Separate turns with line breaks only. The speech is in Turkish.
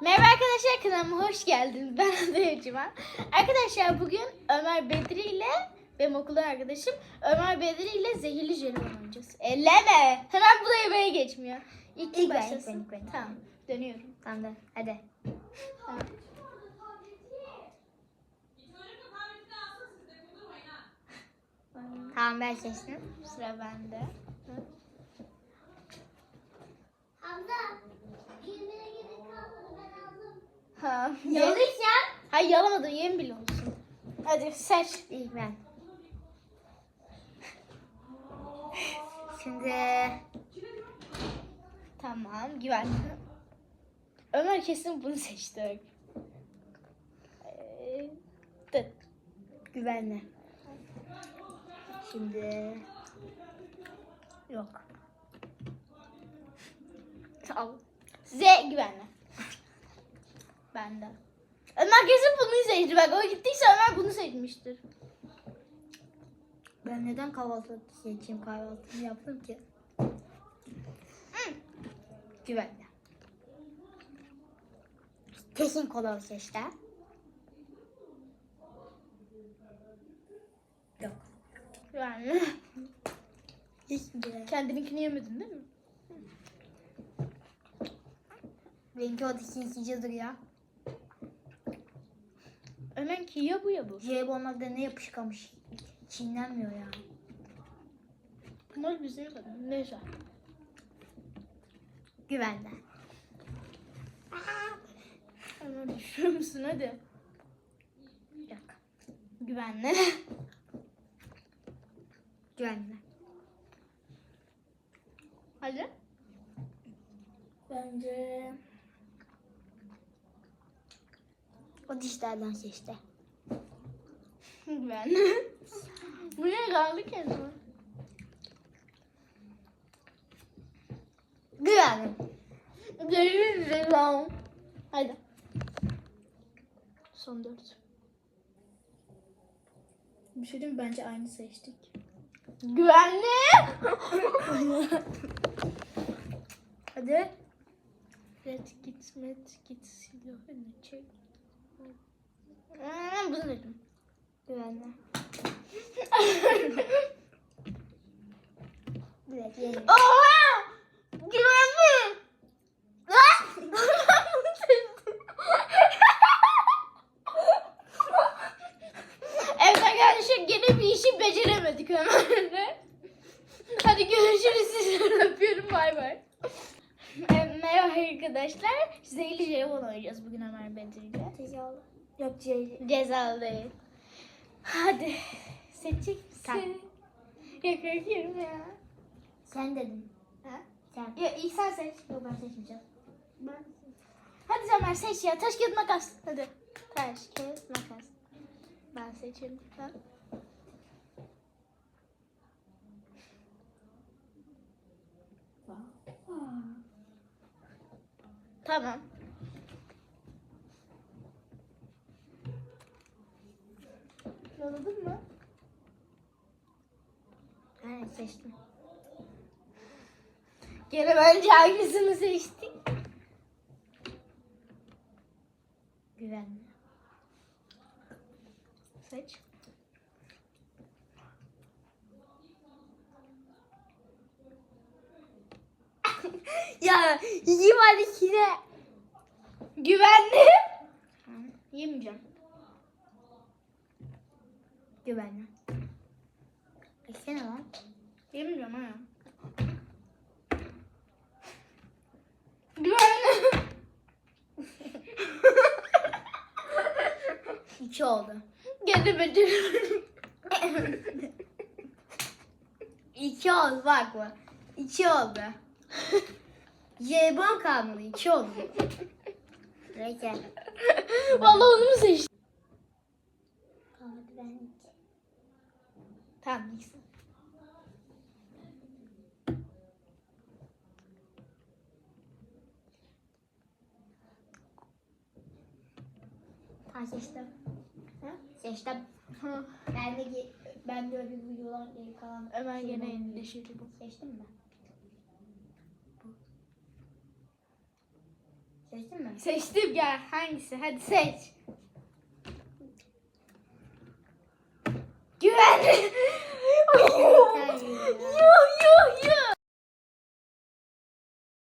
Merhaba arkadaşlar kanalıma hoş geldiniz. Ben Adaya Civan. Arkadaşlar bugün Ömer Bedri ile benim okulda arkadaşım Ömer Bedri ile zehirli jelibon oynayacağız. Elleme. Hemen bu da yemeğe geçmiyor. İlk,
İlk ben, ilk ben, ilk ben.
Tamam. Dönüyorum.
Tamam da hadi.
Tamam.
Tamam ben seçtim.
Sıra bende.
Hamza,
Ha.
Yalıysan.
Hayır yalamadım. Yem bile olsun. Hadi seç.
İlk ben. Şimdi
Tamam. Güvenli. Ömer kesin bunu seçti. Ee, tıt.
güvenli. Şimdi yok.
Al. Z güvenli. Bende. Ömer kesin bunu seçti. Bak o gittiyse Ömer bunu seçmiştir.
Ben neden kahvaltı seçeyim kahvaltımı yaptım ki? Güvenli. Kesin kola seçti. Yok.
Güvenli.
Hiç güvenli.
Kendininkini yemedin değil mi?
Benimki o ikincidir ya.
Ömer'inki ya bu ya bu.
Jelibonlarda ne yapışkamış. Çiğnenmiyor ya.
Bunlar bizim kadar. Neyse.
Güvenli.
Ömer düşürür müsün hadi.
Yok.
Güvenli.
Güvenli.
hadi.
Bence o dişlerden seçti.
Güvenli. bu ne kaldı ki? Değil Zelam. Hadi. Son dört. Bir şey diyeyim mi? Bence aynı seçtik. Güvenli.
Hadi.
Red git, met git, silahını çek. Hmm, bunu dedim.
Güvenli. Yeni.
Oha! Güvenli. evet arkadaşlar gene bir işi beceremedik Ömer'le. Hadi görüşürüz sizleri öpüyorum bay bay. Merhaba arkadaşlar. Zeyli jelibon oynayacağız bugün Ömer Bedri'yle.
Cezalı. Yok cezalı.
Cezalı değil. Hadi. Seçecek misin?
Sen.
Ya korkuyorum ya.
Sen dedin.
Ha?
Sen.
Ya ilk sen seç.
Yok ben seçmeyeceğim.
Ben Hadi Zamer seç ya. Taş kağıt makas. Hadi. Taş kağıt makas. Ben seçeyim. Ha? Tamam. Anladın mı?
Ha seçtim.
Gene bence hangisini seçtik?
Güvenli.
Seç.
Ya iyi var yine.
Güvenli. Yemeyeceğim.
Güvenli. Eksene lan.
Yemeyeceğim ha. Güvenli.
İki oldu.
Gene beceriyorum.
İki oldu bak bu. İki oldu. Jelibon kalmadı. iki oldu. Neyse.
Vallahi onu mu seçtin?
Kalmadı ben.
Tamam neyse.
Ha seçtim.
Ha?
Seçtim. Ben de, ben de öyle videolar geri kalan.
Ömer gene elinde jelibon.
Seçtim mi? Bu. Seçtin mi?
Seçtim gel. Hangisi? Hadi seç.